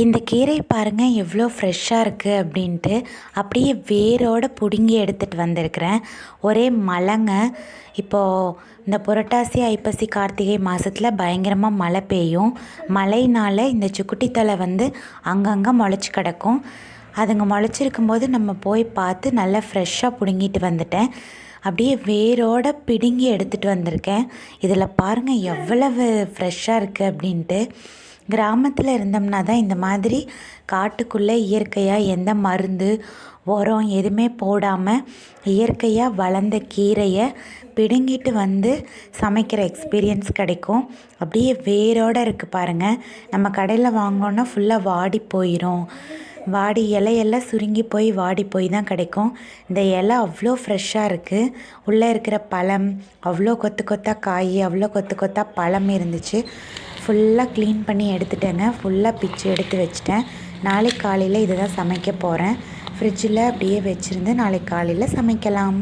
இந்த கீரை பாருங்கள் எவ்வளோ ஃப்ரெஷ்ஷாக இருக்குது அப்படின்ட்டு அப்படியே வேரோட பிடுங்கி எடுத்துகிட்டு வந்திருக்கிறேன். ஒரே மழைங்க. இப்போது இந்த புரட்டாசி ஐப்பசி கார்த்திகை மாதத்தில் பயங்கரமாக மழை பெய்யும். மழையினால் இந்த சுக்குட்டி தழை வந்து அங்கங்கே முளைச்சி கிடக்கும். அதுங்க முளைச்சிருக்கும் போது நம்ம போய் பார்த்து நல்லா ஃப்ரெஷ்ஷாக பிடுங்கிட்டு வந்துட்டேன். அப்படியே வேரோட பிடுங்கி எடுத்துகிட்டு வந்திருக்கேன். இதில் பாருங்கள் எவ்வளவு ஃப்ரெஷ்ஷாக இருக்குது அப்படின்ட்டு. கிராமத்தில் இருந்தோம்னா தான் இந்த மாதிரி காட்டுக்குள்ளே இயற்கையாக எந்த மருந்து உரம் எதுவுமே போடாமல் இயற்கையாக வளர்ந்த கீரையை பிடுங்கிட்டு வந்து சமைக்கிற எக்ஸ்பீரியன்ஸ் கிடைக்கும். அப்படியே வேரோடு இருக்குது பாருங்கள் நம்ம கடையில் வாங்கினோன்னா ஃபுல்லாக வாடி போயிடும் வாடி இலையெல்லாம் சுருங்கி போய் வாடி போய் தான் கிடைக்கும். இந்த இலை அவ்வளோ ஃப்ரெஷ்ஷாக இருக்குது உள்ளே இருக்கிற பழம் அவ்வளோ கொத்து கொத்தாக காய் அவ்வளோ கொத்து கொத்தாக பழம் இருந்துச்சு. ஃபுல்லாக க்ளீன் பண்ணி எடுத்துட்டேங்க. ஃபுல்லாக பிச்சு எடுத்து வச்சுட்டேன். நாளைக்கு காலையில் இதை தான் சமைக்க போகிறேன் ஃப்ரிட்ஜில் அப்படியே வச்சுருந்து நாளைக்கு காலையில் சமைக்கலாம்.